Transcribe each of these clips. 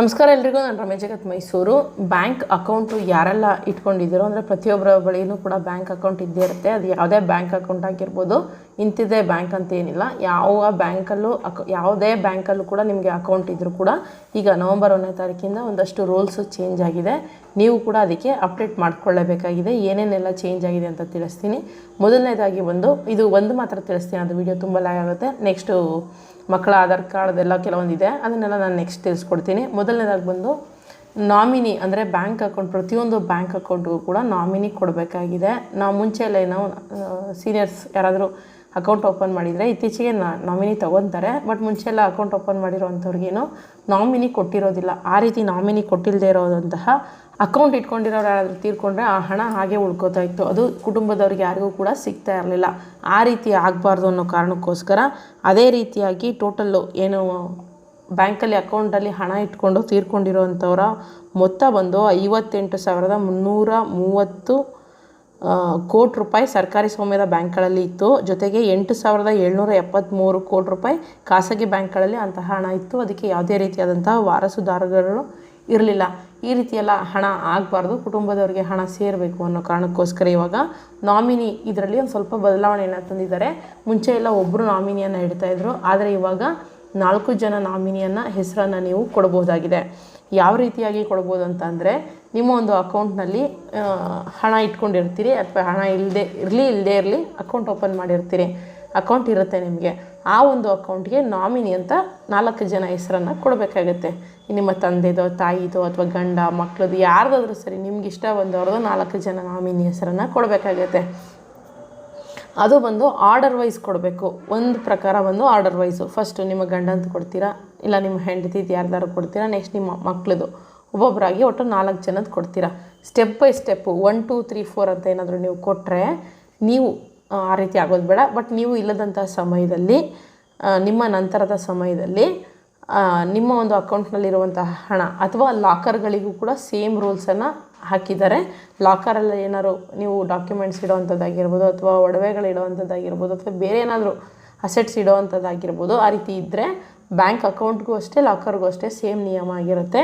ನಮಸ್ಕಾರ ಎಲ್ರಿಗೂ, ನಾನು ರಮೇಶ್ ಜಗತ್ ಮೈಸೂರು. ಬ್ಯಾಂಕ್ ಅಕೌಂಟು ಯಾರೆಲ್ಲ ಇಟ್ಕೊಂಡಿದ್ದೀರೋ, ಅಂದರೆ ಪ್ರತಿಯೊಬ್ಬರ ಬಳಿಯೂ ಕೂಡ ಬ್ಯಾಂಕ್ ಅಕೌಂಟ್ ಇದ್ದೇ ಇರುತ್ತೆ. ಅದು ಯಾವುದೇ ಬ್ಯಾಂಕ್ ಅಕೌಂಟ್ ಆಗಿರ್ಬೋದು ಇಂತಿದ್ದೇ ಬ್ಯಾಂಕ್ ಅಂತ ಏನಿಲ್ಲ ಯಾವ ಬ್ಯಾಂಕಲ್ಲೂ ಅಕ, ಯಾವುದೇ ಬ್ಯಾಂಕಲ್ಲೂ ಕೂಡ ನಿಮಗೆ ಅಕೌಂಟ್ ಇದ್ದರೂ ಕೂಡ ಈಗ ನವಂಬರ್ ಒಂದನೇ ತಾರೀಕಿಂದ ಒಂದಷ್ಟು ರೂಲ್ಸು ಚೇಂಜ್ ಆಗಿದೆ. ನೀವು ಕೂಡ ಅದಕ್ಕೆ ಅಪ್ಡೇಟ್ ಮಾಡ್ಕೊಳ್ಳೇಬೇಕಾಗಿದೆ. ಏನೇನೆಲ್ಲ ಚೇಂಜ್ ಆಗಿದೆ ಅಂತ ತಿಳಿಸ್ತೀನಿ. ಮೊದಲನೇದಾಗಿ ಒಂದು, ಇದು ಒಂದು ಮಾತ್ರ ತಿಳಿಸ್ತೀನಿ. ಅದು ವಿಡಿಯೋ ತುಂಬ ಲಾಗ್ ಆಗುತ್ತೆ. ನೆಕ್ಸ್ಟು ಮಕ್ಕಳ ಆಧಾರ್ ಕಾರ್ಡ್ದೆಲ್ಲ ಕೆಲವೊಂದಿದೆ. ಅದನ್ನೆಲ್ಲ ನಾನು ನೆಕ್ಸ್ಟ್ ತಿಳಿಸ್ಕೊಡ್ತೀನಿ. ಮೊದಲನೇದಾಗಿ ಬಂದು ನಾಮಿನಿ ಅಂದರೆ ಬ್ಯಾಂಕ್ ಅಕೌಂಟ್ ಪ್ರತಿಯೊಂದು ಬ್ಯಾಂಕ್ ಅಕೌಂಟ್ಗೂ ಕೂಡ ನಾಮಿನಿ ಕೊಡಬೇಕಾಗಿದೆ. ನಾವು ಮುಂಚೆ ಎಲ್ಲ ಏನೋ ಸೀನಿಯರ್ಸ್ ಯಾರಾದರೂ ಅಕೌಂಟ್ ಓಪನ್ ಮಾಡಿದರೆ ಇತ್ತೀಚೆಗೆ ನಾಮಿನಿ ತೊಗೊತಾರೆ, ಬಟ್ ಮುಂಚೆ ಎಲ್ಲ ಅಕೌಂಟ್ ಓಪನ್ ಮಾಡಿರೋವಂಥವ್ರಿಗೇನು ನಾಮಿನಿ ಕೊಟ್ಟಿರೋದಿಲ್ಲ. ಆ ರೀತಿ ನಾಮಿನಿ ಕೊಟ್ಟಿಲ್ಲದೆ ಇರೋದಂತಹ ಅಕೌಂಟ್ ಇಟ್ಕೊಂಡಿರೋರು ಯಾರಾದರೂ ತೀರ್ಕೊಂಡ್ರೆ ಆ ಹಣ ಹಾಗೆ ಉಳ್ಕೋತಾ ಇತ್ತು. ಅದು ಕುಟುಂಬದವ್ರಿಗೆ ಯಾರಿಗೂ ಕೂಡ ಸಿಗ್ತಾ ಇರಲಿಲ್ಲ. ಆ ರೀತಿ ಆಗಬಾರ್ದು ಅನ್ನೋ ಕಾರಣಕ್ಕೋಸ್ಕರ ಅದೇ ರೀತಿಯಾಗಿ ಟೋಟಲ್ಲು ಏನು ಬ್ಯಾಂಕಲ್ಲಿ ಅಕೌಂಟಲ್ಲಿ ಹಣ ಇಟ್ಕೊಂಡು ತೀರ್ಕೊಂಡಿರೋವಂಥವ್ರ ಮೊತ್ತ ಬಂದು ಐವತ್ತೆಂಟು ಸಾವಿರದ ಮುನ್ನೂರ ಮೂವತ್ತು ಕೋಟಿ ರೂಪಾಯಿ ಸರ್ಕಾರಿ ಸ್ವಾಮ್ಯದ ಬ್ಯಾಂಕ್ಗಳಲ್ಲಿ ಇತ್ತು. ಜೊತೆಗೆ ಎಂಟು ಸಾವಿರದ ಏಳ್ನೂರ ಎಪ್ಪತ್ತ್ಮೂರು ಕೋಟಿ ರೂಪಾಯಿ ಖಾಸಗಿ ಬ್ಯಾಂಕ್ಗಳಲ್ಲಿ ಅಂತಹ ಹಣ ಇತ್ತು. ಅದಕ್ಕೆ ಯಾವುದೇ ರೀತಿಯಾದಂತಹ ವಾರಸುದಾರರು ಇರಲಿಲ್ಲ. ಈ ರೀತಿಯೆಲ್ಲ ಹಣ ಆಗಬಾರ್ದು, ಕುಟುಂಬದವರಿಗೆ ಹಣ ಸೇರಬೇಕು ಅನ್ನೋ ಕಾರಣಕ್ಕೋಸ್ಕರ ಇವಾಗ ನಾಮಿನಿ ಇದರಲ್ಲಿ ಒಂದು ಸ್ವಲ್ಪ ಬದಲಾವಣೆಯನ್ನು ತಂದಿದ್ದಾರೆ. ಮುಂಚೆ ಎಲ್ಲ ಒಬ್ಬರು ನಾಮಿನಿಯನ್ನು ಇಡ್ತಾಯಿದ್ರು ಆದರೆ ಇವಾಗ ನಾಲ್ಕು ಜನ ನಾಮಿನಿಯನ್ನು ಹೆಸರನ್ನು ನೀವು ಕೊಡ್ಬೋದಾಗಿದೆ ಯಾವ ರೀತಿಯಾಗಿ ಕೊಡ್ಬೋದು ಅಂತ ಅಂದರೆ ನಿಮ್ಮ ಒಂದು ಅಕೌಂಟ್ನಲ್ಲಿ ಹಣ ಇಟ್ಕೊಂಡಿರ್ತೀರಿ ಅಥವಾ ಹಣ ಇಲ್ಲದೆ ಇರಲಿ ಇಲ್ಲದೆ ಇರಲಿ ಅಕೌಂಟ್ ಓಪನ್ ಮಾಡಿರ್ತೀರಿ. ಅಕೌಂಟ್ ಇರುತ್ತೆ ನಿಮಗೆ. ಆ ಒಂದು ಅಕೌಂಟ್ಗೆ ನಾಮಿನಿ ಅಂತ ನಾಲ್ಕು ಜನ ಹೆಸರನ್ನು ಕೊಡಬೇಕಾಗತ್ತೆ. ನಿಮ್ಮ ತಂದೆದೋ, ತಾಯಿದೋ ಅಥವಾ ಗಂಡ ಮಕ್ಕಳದು ಯಾರ್ದಾದ್ರೂ ಸರಿ ನಿಮ್ಗೆ ಇಷ್ಟ ಬಂದವ್ರದ್ದು ನಾಲ್ಕು ಜನ ನಾಮಿನಿ ಹೆಸರನ್ನು ಕೊಡಬೇಕಾಗತ್ತೆ. ಅದು ಬಂದು ಆರ್ಡರ್ ವೈಸ್ ಕೊಡಬೇಕು. ಒಂದು ಪ್ರಕಾರ ಬಂದು ಆರ್ಡರ್ ವೈಸು ಫಸ್ಟು ನಿಮ್ಮ ಗಂಡಂತ ಕೊಡ್ತೀರಾ? ಇಲ್ಲ ನಿಮ್ಮ ಹೆಂಡತಿದು ಯಾರ್ದಾರು ಕೊಡ್ತೀರಾ? ನೆಕ್ಸ್ಟ್ ನಿಮ್ಮ ಮಕ್ಳದು. ಒಬ್ಬೊಬ್ಬರಾಗಿ ಒಟ್ಟು ನಾಲ್ಕು ಜನದ ಕೊಡ್ತೀರಾ. Step by step one two three four ಅಂತ ಏನಾದರೂ ನೀವು ಕೊಟ್ಟರೆ ನೀವು ಆ, ರೀತಿ ಆಗೋದು ಬೇಡ. ಬಟ್ ನೀವು ಇಲ್ಲದಂಥ ಸಮಯದಲ್ಲಿ ನಿಮ್ಮ ನಂತರದ ಸಮಯದಲ್ಲಿ ನಿಮ್ಮ ಒಂದು ಅಕೌಂಟ್ನಲ್ಲಿರುವಂತಹ ಹಣ ಅಥವಾ ಲಾಕರ್ಗಳಿಗೂ ಕೂಡ ಸೇಮ್ ರೂಲ್ಸನ್ನು ಹಾಕಿದ್ದಾರೆ. ಲಾಕರಲ್ಲಿ ಏನಾದ್ರು ನೀವು ಡಾಕ್ಯುಮೆಂಟ್ಸ್ ಇಡೋವಂಥದ್ದಾಗಿರ್ಬೋದು ಅಥವಾ ಒಡವೆಗಳು ಇಡೋವಂಥದ್ದಾಗಿರ್ಬೋದು ಅಥವಾ ಬೇರೆ ಏನಾದರೂ ಅಸೆಟ್ಸ್ ಇಡೋವಂಥದ್ದಾಗಿರ್ಬೋದು ಆ ರೀತಿ ಇದ್ದರೆ ಬ್ಯಾಂಕ್ ಅಕೌಂಟ್ಗೂ ಅಷ್ಟೇ ಲಾಕರ್ಗೂ ಅಷ್ಟೇ ಸೇಮ್ ನಿಯಮ ಆಗಿರುತ್ತೆ.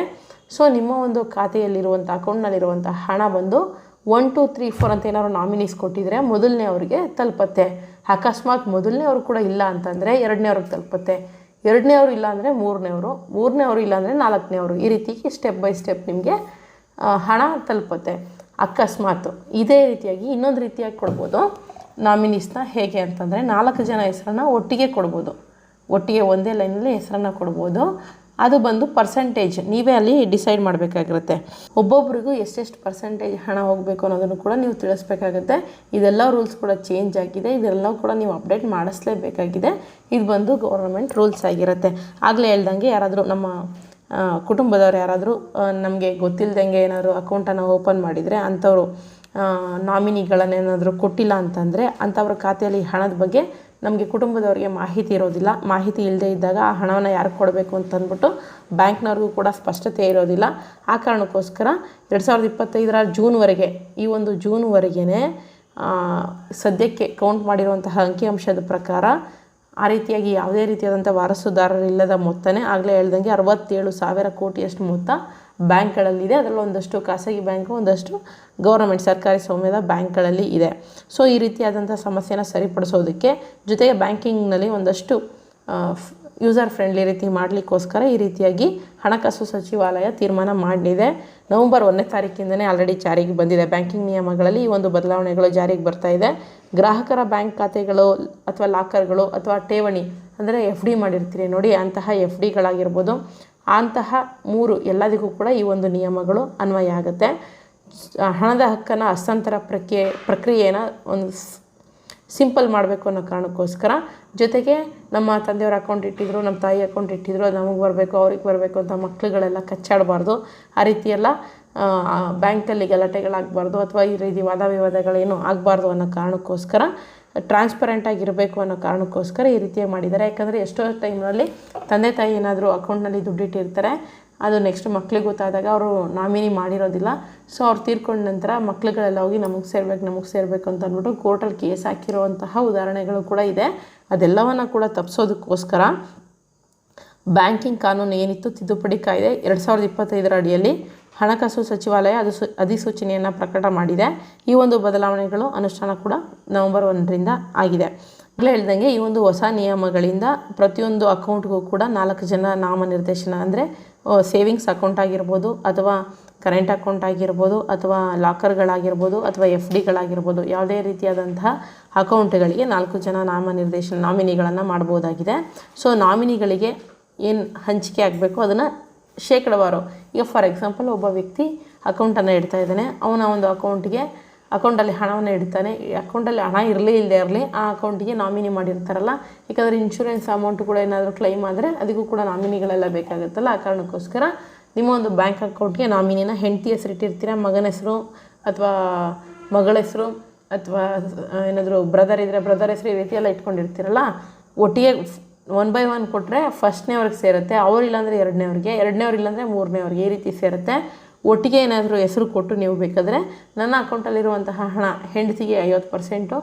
ಸೊ ನಿಮ್ಮ ಒಂದು ಖಾತೆಯಲ್ಲಿರುವಂಥ ಅಕೌಂಟ್ನಲ್ಲಿರುವಂಥ ಹಣ ಬಂದು ಒನ್ ಟು ತ್ರೀ ಫೋರ್ ಅಂತ ಏನಾದ್ರು ನಾಮಿನೀಸ್ ಕೊಟ್ಟಿದ್ರೆ ಮೊದಲನೇ ಅವ್ರಿಗೆ ತಲುಪತ್ತೆ. ಅಕಸ್ಮಾತ್ ಮೊದಲನೇ ಅವರು ಕೂಡ ಇಲ್ಲ ಅಂತಂದರೆ ಎರಡನೇ ಅವ್ರಿಗೆ ತಲುಪತ್ತೆ. ಎರಡನೇ ಅವರು ಇಲ್ಲ ಅಂದರೆ ಮೂರನೇ ಅವರು ಮೂರನೇ ಅವರು ಇಲ್ಲ ಅಂದರೆ ನಾಲ್ಕನೇ ಅವರು. ಈ ರೀತಿ ಸ್ಟೆಪ್ ಬೈ ಸ್ಟೆಪ್ ನಿಮಗೆ ಹಣ ತಲುಪತ್ತೆ. ಅಕಸ್ಮಾತ್ ಇದೇ ರೀತಿಯಾಗಿ ಇನ್ನೊಂದು ರೀತಿಯಾಗಿ ಕೊಡ್ಬೋದು. ನಾಮಿನೀಸ್ನ ಹೇಗೆ ಅಂತಂದರೆ ನಾಲ್ಕು ಜನ ಹೆಸರನ್ನ ಒಟ್ಟಿಗೆ ಕೊಡ್ಬೋದು. ಒಟ್ಟಿಗೆ ಒಂದೇ ಲೈನಲ್ಲಿ ಹೆಸರನ್ನು ಕೊಡ್ಬೋದು. ಅದು ಬಂದು ಪರ್ಸೆಂಟೇಜ್ ನೀವೇ ಅಲ್ಲಿ ಡಿಸೈಡ್ ಮಾಡಬೇಕಾಗಿರುತ್ತೆ. ಒಬ್ಬೊಬ್ರಿಗೂ ಎಷ್ಟೆಷ್ಟು ಪರ್ಸೆಂಟೇಜ್ ಹಣ ಹೋಗಬೇಕು ಅನ್ನೋದನ್ನು ಕೂಡ ನೀವು ತಿಳಿಸ್ಬೇಕಾಗುತ್ತೆ. ಇದೆಲ್ಲ ರೂಲ್ಸ್ ಕೂಡ ಚೇಂಜ್ ಆಗಿದೆ. ಇದೆಲ್ಲ ಕೂಡ ನೀವು ಅಪ್ಡೇಟ್ ಮಾಡಿಸ್ಲೇಬೇಕಾಗಿದೆ. ಇದು ಬಂದು ಗೌರ್ಮೆಂಟ್ ರೂಲ್ಸ್ ಆಗಿರುತ್ತೆ. ಆಗಲೇ ಹೇಳ್ದಂಗೆ ಯಾರಾದರೂ ನಮ್ಮ ಕುಟುಂಬದವ್ರು ಯಾರಾದರೂ ನಮಗೆ ಗೊತ್ತಿಲ್ಲದಂಗೆ ಏನಾದರೂ ಅಕೌಂಟನ್ನು ಓಪನ್ ಮಾಡಿದರೆ ಅಂಥವ್ರು ನಾಮಿನಿಗಳನ್ನೇನಾದರೂ ಕೊಟ್ಟಿಲ್ಲ ಅಂತಂದರೆ ಅಂಥವ್ರ ಖಾತೆಯಲ್ಲಿ ಹಣದ ಬಗ್ಗೆ ನಮಗೆ ಕುಟುಂಬದವರಿಗೆ ಮಾಹಿತಿ ಇರೋದಿಲ್ಲ. ಮಾಹಿತಿ ಇಲ್ಲದೆ ಇದ್ದಾಗ ಆ ಹಣವನ್ನು ಯಾರು ಕೊಡಬೇಕು ಅಂತಂದ್ಬಿಟ್ಟು ಬ್ಯಾಂಕ್ನವ್ರಿಗೂ ಕೂಡ ಸ್ಪಷ್ಟತೆ ಇರೋದಿಲ್ಲ. ಆ ಕಾರಣಕ್ಕೋಸ್ಕರ ಎರಡು ಸಾವಿರದ ಇಪ್ಪತ್ತೈದರ ಜೂನ್ವರೆಗೆ, ಈ ಒಂದು ಜೂನ್ವರೆಗೇ ಸದ್ಯಕ್ಕೆ ಕೌಂಟ್ ಮಾಡಿರುವಂತಹ ಅಂಕಿಅಂಶದ ಪ್ರಕಾರ ಆ ರೀತಿಯಾಗಿ ಯಾವುದೇ ರೀತಿಯಾದಂಥ ವಾರಸುದಾರರಿಲ್ಲದ ಮೊತ್ತನೇ ಆಗಲೇ ಹೇಳ್ದಂಗೆ ಅರವತ್ತೇಳು ಸಾವಿರ ಕೋಟಿಯಷ್ಟು ಮೊತ್ತ ಬ್ಯಾಂಕ್ಗಳಲ್ಲಿದೆ. ಅದರಲ್ಲಿ ಒಂದಷ್ಟು ಖಾಸಗಿ ಬ್ಯಾಂಕು, ಒಂದಷ್ಟು ಗೌರ್ಮೆಂಟ್ ಸರ್ಕಾರಿ ಸ್ವಾಮ್ಯದ ಬ್ಯಾಂಕ್ಗಳಲ್ಲಿ ಇದೆ. ಸೊ, ಈ ರೀತಿಯಾದಂಥ ಸಮಸ್ಯೆನ ಸರಿಪಡಿಸೋದಕ್ಕೆ ಜೊತೆಗೆ ಬ್ಯಾಂಕಿಂಗ್ನಲ್ಲಿ ಒಂದಷ್ಟು ಯೂಸರ್ ಫ್ರೆಂಡ್ಲಿ ರೀತಿ ಮಾಡಲಿಕ್ಕೋಸ್ಕರ ಈ ರೀತಿಯಾಗಿ ಹಣಕಾಸು ಸಚಿವಾಲಯ ತೀರ್ಮಾನ ಮಾಡಿದೆ. ನವೆಂಬರ್ ಒಂದನೇ ತಾರೀಕಿಂದನೇ ಆಲ್ರೆಡಿ ಜಾರಿಗೆ ಬಂದಿದೆ. ಬ್ಯಾಂಕಿಂಗ್ ನಿಯಮಗಳಲ್ಲಿ ಈ ಒಂದು ಬದಲಾವಣೆಗಳು ಜಾರಿಗೆ ಬರ್ತಾ ಇದೆ. ಗ್ರಾಹಕರ ಬ್ಯಾಂಕ್ ಖಾತೆಗಳು ಅಥವಾ ಲಾಕರ್ಗಳು ಅಥವಾ ಠೇವಣಿ ಅಂದರೆ ಎಫ್ ಡಿ ಮಾಡಿರ್ತೀರಿ ನೋಡಿ, ಅಂತಹ ಎಫ್ ಡಿಗಳಾಗಿರ್ಬೋದು. ಅಂತಹ ಮೂರು ಎಲ್ಲದಕ್ಕೂ ಕೂಡ ಈ ಒಂದು ನಿಯಮಗಳು ಅನ್ವಯ ಆಗುತ್ತೆ. ಹಣದ ಹಕ್ಕನ್ನು ಹಸ್ತಾಂತರ ಪ್ರಕ್ರಿಯೆ ಪ್ರಕ್ರಿಯೆನ ಒಂದು ಸಿಂಪಲ್ ಮಾಡಬೇಕು ಅನ್ನೋ ಕಾರಣಕ್ಕೋಸ್ಕರ ಜೊತೆಗೆ ನಮ್ಮ ತಂದೆಯವ್ರ ಅಕೌಂಟ್ ಇಟ್ಟಿದ್ರು, ನಮ್ಮ ತಾಯಿ ಅಕೌಂಟ್ ಇಟ್ಟಿದ್ರು, ನಮಗೆ ಬರಬೇಕು, ಅವ್ರಿಗೆ ಬರಬೇಕು ಅಂತ ಮಕ್ಕಳುಗಳೆಲ್ಲ ಕಚ್ಚಾಡಬಾರ್ದು. ಆ ರೀತಿಯೆಲ್ಲ ಬ್ಯಾಂಕಲ್ಲಿ ಗಲಾಟೆಗಳಾಗಬಾರ್ದು ಅಥವಾ ಈ ರೀತಿ ವಾದ ವಿವಾದಗಳೇನು ಆಗಬಾರ್ದು ಅನ್ನೋ ಕಾರಣಕ್ಕೋಸ್ಕರ ಟ್ರಾನ್ಸ್ಪರೆಂಟ್ ಆಗಿರಬೇಕು ಅನ್ನೋ ಕಾರಣಕ್ಕೋಸ್ಕರ ಈ ರೀತಿಯಾಗಿ ಮಾಡಿದ್ದಾರೆ. ಯಾಕಂದರೆ ಎಷ್ಟೋ ಟೈಮ್ನಲ್ಲಿ ತಂದೆ ತಾಯಿ ಏನಾದರೂ ಅಕೌಂಟ್ನಲ್ಲಿ ದುಡ್ಡಿಟ್ಟಿರ್ತಾರೆ ಅದು ನೆಕ್ಸ್ಟ್ ಮಕ್ಳಿಗೆ ಗೊತ್ತಾದಾಗ ಅವರು ನಾಮಿನಿ ಮಾಡಿರೋದಿಲ್ಲ. ಸೊ ಅವ್ರು ತೀರ್ಕೊಂಡ ನಂತರ ಮಕ್ಳುಗಳೆಲ್ಲ ಹೋಗಿ ನಮಗೆ ಸೇರ್ಬೇಕು, ನಮಗೆ ಸೇರಬೇಕು ಅಂತ ಅಂದ್ಬಿಟ್ಟು ಕೋರ್ಟಲ್ಲಿ ಕೇಸ್ ಹಾಕಿರುವಂತಹ ಉದಾಹರಣೆಗಳು ಕೂಡ ಇದೆ. ಅದೆಲ್ಲವನ್ನು ಕೂಡ ತಪ್ಪಿಸೋದಕ್ಕೋಸ್ಕರ ಬ್ಯಾಂಕಿಂಗ್ ಕಾನೂನು ಏನಿತ್ತು, ತಿದ್ದುಪಡಿ ಕಾಯ್ದೆ ಎರಡು ಸಾವಿರದ ಇಪ್ಪತ್ತೈದರ ಅಡಿಯಲ್ಲಿ ಹಣಕಾಸು ಸಚಿವಾಲಯ ಅದು ಸು ಅಧಿಸೂಚನೆಯನ್ನು ಪ್ರಕಟ ಮಾಡಿದೆ. ಈ ಒಂದು ಬದಲಾವಣೆಗಳು ಅನುಷ್ಠಾನ ಕೂಡ ನವೆಂಬರ್ ಒಂದರಿಂದ ಆಗಿದೆ. ಆಗಲೇ ಹೇಳ್ದಂಗೆ ಈ ಒಂದು ಹೊಸ ನಿಯಮಗಳಿಂದ ಪ್ರತಿಯೊಂದು ಅಕೌಂಟ್ಗೂ ಕೂಡ ನಾಲ್ಕು ಜನ ನಾಮನಿರ್ದೇಶನ ಅಂದರೆ ಸೇವಿಂಗ್ಸ್ ಅಕೌಂಟ್ ಆಗಿರ್ಬೋದು ಅಥವಾ ಕರೆಂಟ್ ಅಕೌಂಟ್ ಆಗಿರ್ಬೋದು ಅಥವಾ ಲಾಕರ್ಗಳಾಗಿರ್ಬೋದು ಅಥವಾ ಎಫ್ ಡಿಗಳಾಗಿರ್ಬೋದು ಯಾವುದೇ ರೀತಿಯಾದಂತಹ ಅಕೌಂಟ್ಗಳಿಗೆ ನಾಲ್ಕು ಜನ ನಾಮನಿರ್ದೇಶನ ನಾಮಿನಿಗಳನ್ನು ಮಾಡ್ಬೋದಾಗಿದೆ. ಸೊ ನಾಮಿನಿಗಳಿಗೆ ಏನು ಹಂಚಿಕೆ ಆಗಬೇಕು ಅದನ್ನು ಶೇಕಡವಾರು. ಈಗ ಫಾರ್ ಎಕ್ಸಾಂಪಲ್ ಒಬ್ಬ ವ್ಯಕ್ತಿ ಅಕೌಂಟನ್ನು ಇಡ್ತಾ ಇದ್ದಾನೆ. ಅವನ ಒಂದು ಅಕೌಂಟಿಗೆ ಅಕೌಂಟಲ್ಲಿ ಹಣವನ್ನು ಇಡ್ತಾನೆ. ಈ ಅಕೌಂಟಲ್ಲಿ ಹಣ ಇರಲಿ ಇಲ್ಲದೇ ಇರಲಿ ಆ ಅಕೌಂಟಿಗೆ ನಾಮಿನಿ ಮಾಡಿರ್ತಾರಲ್ಲ. ಯಾಕಂದರೆ ಇನ್ಶೂರೆನ್ಸ್ ಅಮೌಂಟ್ ಕೂಡ ಏನಾದರೂ ಕ್ಲೈಮ್ ಆದರೆ ಅದಕ್ಕೂ ಕೂಡ ನಾಮಿನಿಗಳೆಲ್ಲ ಬೇಕಾಗುತ್ತಲ್ಲ. ಆ ಕಾರಣಕ್ಕೋಸ್ಕರ ನಿಮ್ಮ ಒಂದು ಬ್ಯಾಂಕ್ ಅಕೌಂಟ್ಗೆ ನಾಮಿನಿನ ಹೆಂಡತಿ ಹೆಸರು ಇಟ್ಟಿರ್ತೀರ, ಮಗನ ಹೆಸರು ಅಥವಾ ಮಗಳ ಹೆಸರು ಅಥವಾ ಏನಾದರೂ ಬ್ರದರ್ ಇದ್ದರೆ ಬ್ರದರ್ ಹೆಸರು ಈ ರೀತಿ ಎಲ್ಲ ಇಟ್ಕೊಂಡಿರ್ತೀರಲ್ಲ. ಒಟ್ಟಿಗೆ ಒನ್ ಬೈ ಒನ್ ಕೊಟ್ಟರೆ ಫಸ್ಟ್ನೇವ್ರಿಗೆ ಸೇರುತ್ತೆ ಅವರಿಲ್ಲಾಂದರೆ ಎರಡನೇವ್ರಿಗೆ ಎರಡನೇವ್ರು ಇಲ್ಲಾಂದರೆ ಮೂರನೇವ್ರಿಗೆ ಈ ರೀತಿ ಸೇರುತ್ತೆ. ಒಟ್ಟಿಗೆ ಏನಾದರೂ ಹೆಸರು ಕೊಟ್ಟು ನೀವು ಬೇಕಾದರೆ, ನನ್ನ ಅಕೌಂಟಲ್ಲಿರುವಂತಹ ಹಣ, ಹೆಂಡತಿಗೆ ಐವತ್ತು ಪರ್ಸೆಂಟು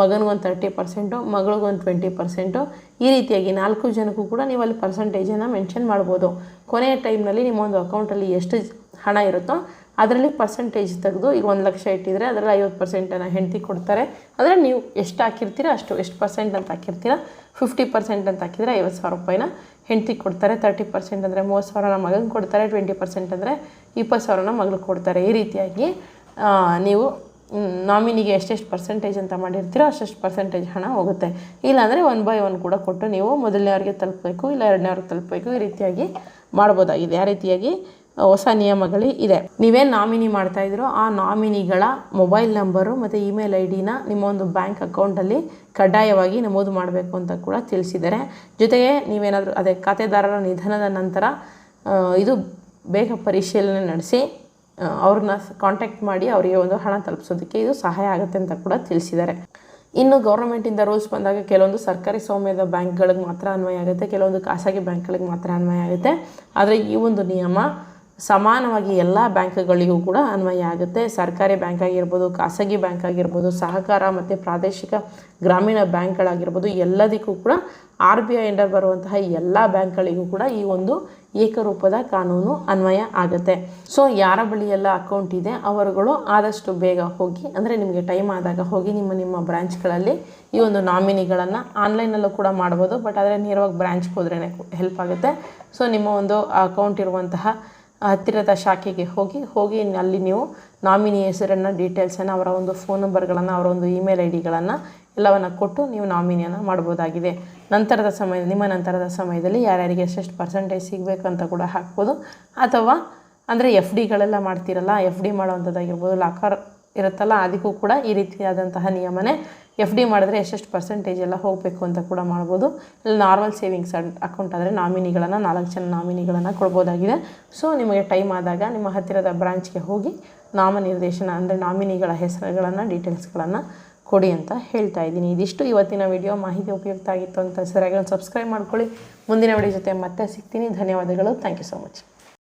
ಮಗನಿಗೊಂದು ತರ್ಟಿ ಪರ್ಸೆಂಟು ಮಗಳಿಗೊಂದು ಟ್ವೆಂಟಿ ಪರ್ಸೆಂಟು ಈ ರೀತಿಯಾಗಿ ನಾಲ್ಕು ಜನಕ್ಕೂ ಕೂಡ ನೀವು ಅಲ್ಲಿ ಪರ್ಸೆಂಟೇಜನ್ನು ಮೆನ್ಷನ್ ಮಾಡ್ಬೋದು. ಕೊನೆಯ ಟೈಮ್ನಲ್ಲಿ ನಿಮ್ಮ ಒಂದು ಅಕೌಂಟಲ್ಲಿ ಎಷ್ಟು ಹಣ ಇರುತ್ತೋ ಅದರಲ್ಲಿ ಪರ್ಸೆಂಟೇಜ್ ತೆಗೆದು ಈಗ ಒಂದು ಲಕ್ಷ ಇಟ್ಟಿದ್ರೆ ಅದರಲ್ಲಿ ಐವತ್ತು ಪರ್ಸೆಂಟನ್ನು ಹೆಂಡತಿ ಕೊಡ್ತಾರೆ. ಅಂದರೆ ನೀವು ಎಷ್ಟು ಹಾಕಿರ್ತೀರ ಅಷ್ಟು, ಎಷ್ಟು ಪರ್ಸೆಂಟ್ ಅಂತ ಹಾಕಿರ್ತೀರ? ಫಿಫ್ಟಿ ಪರ್ಸೆಂಟ್ ಅಂತ ಹಾಕಿದರೆ ಐವತ್ತು ಸಾವಿರ ರೂಪಾಯಿನ ಹೆಂಡತಿಗೆ ಕೊಡ್ತಾರೆ. ತರ್ಟಿ ಪರ್ಸೆಂಟ್ ಅಂದರೆ ಮೂವತ್ತು ಸಾವಿರನ ಮಗನಿಗೆ ಕೊಡ್ತಾರೆ. ಟ್ವೆಂಟಿ ಪರ್ಸೆಂಟ್ ಅಂದರೆ ಇಪ್ಪತ್ತು ಸಾವಿರನ ಮಗಳಿಗೆ ಕೊಡ್ತಾರೆ. ಈ ರೀತಿಯಾಗಿ ನೀವು ನಾಮಿನಿಗೆ ಎಷ್ಟೆಷ್ಟು ಪರ್ಸೆಂಟೇಜ್ ಅಂತ ಮಾಡಿರ್ತೀರೋ ಅಷ್ಟೆಷ್ಟು ಪರ್ಸೆಂಟೇಜ್ ಹಣ ಹೋಗುತ್ತೆ. ಇಲ್ಲಾಂದರೆ ಒನ್ ಬೈ ಒನ್ ಕೂಡ ಕೊಟ್ಟು ನೀವು ಮೊದಲನೇವ್ರಿಗೆ ತಲುಪಬೇಕು, ಇಲ್ಲ ಎರಡನೇ ಅವ್ರಿಗೆ ತಲುಪಬೇಕು ಈ ರೀತಿಯಾಗಿ ಮಾಡ್ಬೋದಾಗಿದೆ. ಆ ರೀತಿಯಾಗಿ ಹೊಸ ನಿಯಮಗಳು ಇದೆ. ನೀವೇನು ನಾಮಿನಿ ಮಾಡ್ತಾ ಇದ್ದೀರೋ ಆ ನಾಮಿನಿಗಳ ಮೊಬೈಲ್ ನಂಬರು ಮತ್ತು ಇಮೇಲ್ ಐ ಡಿನ ನಿಮ್ಮ ಒಂದು ಬ್ಯಾಂಕ್ ಅಕೌಂಟಲ್ಲಿ ಕಡ್ಡಾಯವಾಗಿ ನಮೂದು ಮಾಡಬೇಕು ಅಂತ ಕೂಡ ತಿಳಿಸಿದ್ದಾರೆ. ಜೊತೆಗೆ ನೀವೇನಾದರೂ ಅದೇ ಖಾತೆದಾರರ ನಿಧನದ ನಂತರ ಇದು ಬೇಗ ಪರಿಶೀಲನೆ ನಡೆಸಿ ಅವ್ರನ್ನ ಕಾಂಟ್ಯಾಕ್ಟ್ ಮಾಡಿ ಅವರಿಗೆ ಒಂದು ಹಣ ತಲುಪಿಸೋದಕ್ಕೆ ಇದು ಸಹಾಯ ಆಗುತ್ತೆ ಅಂತ ಕೂಡ ತಿಳಿಸಿದ್ದಾರೆ. ಇನ್ನು ಗೌರ್ಮೆಂಟಿಂದ ರೂಲ್ಸ್ ಬಂದಾಗ ಕೆಲವೊಂದು ಸರ್ಕಾರಿ ಸ್ವಾಮ್ಯದ ಬ್ಯಾಂಕ್ಗಳಿಗೆ ಮಾತ್ರ ಅನ್ವಯ ಆಗುತ್ತೆ, ಕೆಲವೊಂದು ಖಾಸಗಿ ಬ್ಯಾಂಕ್ಗಳಿಗೆ ಮಾತ್ರ ಅನ್ವಯ ಆಗುತ್ತೆ. ಆದರೆ ಈ ಒಂದು ನಿಯಮ ಸಮಾನವಾಗಿ ಎಲ್ಲ ಬ್ಯಾಂಕ್ಗಳಿಗೂ ಕೂಡ ಅನ್ವಯ ಆಗುತ್ತೆ. ಸರ್ಕಾರಿ ಬ್ಯಾಂಕ್ ಆಗಿರ್ಬೋದು, ಖಾಸಗಿ ಬ್ಯಾಂಕ್ ಆಗಿರ್ಬೋದು, ಸಹಕಾರ ಮತ್ತು ಪ್ರಾದೇಶಿಕ ಗ್ರಾಮೀಣ ಬ್ಯಾಂಕ್ಗಳಾಗಿರ್ಬೋದು, ಎಲ್ಲದಕ್ಕೂ ಕೂಡ ಆರ್ ಬಿ ಐ ಅಂಡರ್ ಬರುವಂತಹ ಎಲ್ಲ ಬ್ಯಾಂಕ್ಗಳಿಗೂ ಕೂಡ ಈ ಒಂದು ಏಕರೂಪದ ಕಾನೂನು ಅನ್ವಯ ಆಗುತ್ತೆ. ಸೊ, ಯಾರ ಬಳಿ ಎಲ್ಲ ಅಕೌಂಟ್ ಇದೆ, ಅವರುಗಳು ಆದಷ್ಟು ಬೇಗ ಹೋಗಿ, ಅಂದರೆ ನಿಮಗೆ ಟೈಮ್ ಆದಾಗ ಹೋಗಿ ನಿಮ್ಮ ನಿಮ್ಮ ಬ್ರ್ಯಾಂಚ್ಗಳಲ್ಲಿ ಈ ಒಂದು ನಾಮಿನಿಗಳನ್ನು ಆನ್ಲೈನಲ್ಲೂ ಕೂಡ ಮಾಡ್ಬೋದು. ಬಟ್ ಆದರೆ ನೇರವಾಗಿ ಬ್ರ್ಯಾಂಚ್ಗೆ ಹೋದ್ರೇ ಹೆಲ್ಪ್ ಆಗುತ್ತೆ. ಸೊ, ನಿಮ್ಮ ಒಂದು ಅಕೌಂಟ್ ಇರುವಂತಹ ಹತ್ತಿರದ ಶಾಖೆಗೆ ಹೋಗಿ ಹೋಗಿ ಅಲ್ಲಿ ನೀವು ನಾಮಿನಿ ಹೆಸರನ್ನು ಡೀಟೇಲ್ಸನ್ನು ಅವರ ಒಂದು ಫೋನ್ ನಂಬರ್ಗಳನ್ನು ಅವರ ಒಂದು ಇಮೇಲ್ ಐ ಡಿಗಳನ್ನು ಎಲ್ಲವನ್ನು ಕೊಟ್ಟು ನೀವು ನಾಮಿನಿಯನ್ನು ಮಾಡ್ಬೋದಾಗಿದೆ. ನಂತರದ ಸಮಯ ನಿಮ್ಮ ನಂತರದ ಸಮಯದಲ್ಲಿ ಯಾರ್ಯಾರಿಗೆ ಎಷ್ಟೆಷ್ಟು ಪರ್ಸೆಂಟೇಜ್ ಸಿಗಬೇಕು ಅಂತ ಕೂಡ ಹಾಕ್ಬೋದು. ಅಥವಾ ಅಂದರೆ ಎಫ್ ಡಿಗಳೆಲ್ಲ ಮಾಡ್ತೀರಲ್ಲ ಎಫ್ ಡಿ ಮಾಡುವಂಥದ್ದಾಗಿರ್ಬೋದು ಲಾಕರ್ ಇರುತ್ತಲ್ಲ, ಅದಕ್ಕೂ ಕೂಡ ಈ ರೀತಿಯಾದಂತಹ ನಿಯಮನೇ ಎಫ್ ಡಿ ಮಾಡಿದ್ರೆ ಎಷ್ಟೆಷ್ಟು ಪರ್ಸೆಂಟೇಜ್ ಎಲ್ಲ ಹೋಗಬೇಕು ಅಂತ ಕೂಡ ಮಾಡ್ಬೋದು. ಇಲ್ಲಿ ನಾರ್ಮಲ್ ಸೇವಿಂಗ್ಸ್ ಅಕೌಂಟ್ ಆದರೆ ನಾಮಿನಿಗಳನ್ನು, ನಾಲ್ಕು ಜನ ನಾಮಿನಿಗಳನ್ನು ಕೊಡ್ಬೋದಾಗಿದೆ. ಸೊ ನಿಮಗೆ ಟೈಮ್ ಆದಾಗ ನಿಮ್ಮ ಹತ್ತಿರದ ಬ್ರಾಂಚ್ಗೆ ಹೋಗಿ ನಾಮನಿರ್ದೇಶನ ಅಂದರೆ ನಾಮಿನಿಗಳ ಹೆಸರುಗಳನ್ನು ಡೀಟೇಲ್ಸ್ಗಳನ್ನು ಕೊಡಿ ಅಂತ ಹೇಳ್ತಾ ಇದ್ದೀನಿ. ಇದಿಷ್ಟು ಇವತ್ತಿನ ವಿಡಿಯೋ ಮಾಹಿತಿ ಉಪಯುಕ್ತ ಆಗಿತ್ತು ಅಂತ ಸರಿಯಾಗಿ ಸಬ್ಸ್ಕ್ರೈಬ್ ಮಾಡ್ಕೊಳ್ಳಿ. ಮುಂದಿನ ವಿಡಿಯೋ ಜೊತೆ ಮತ್ತೆ ಸಿಗ್ತೀನಿ. ಧನ್ಯವಾದಗಳು. Thank you so much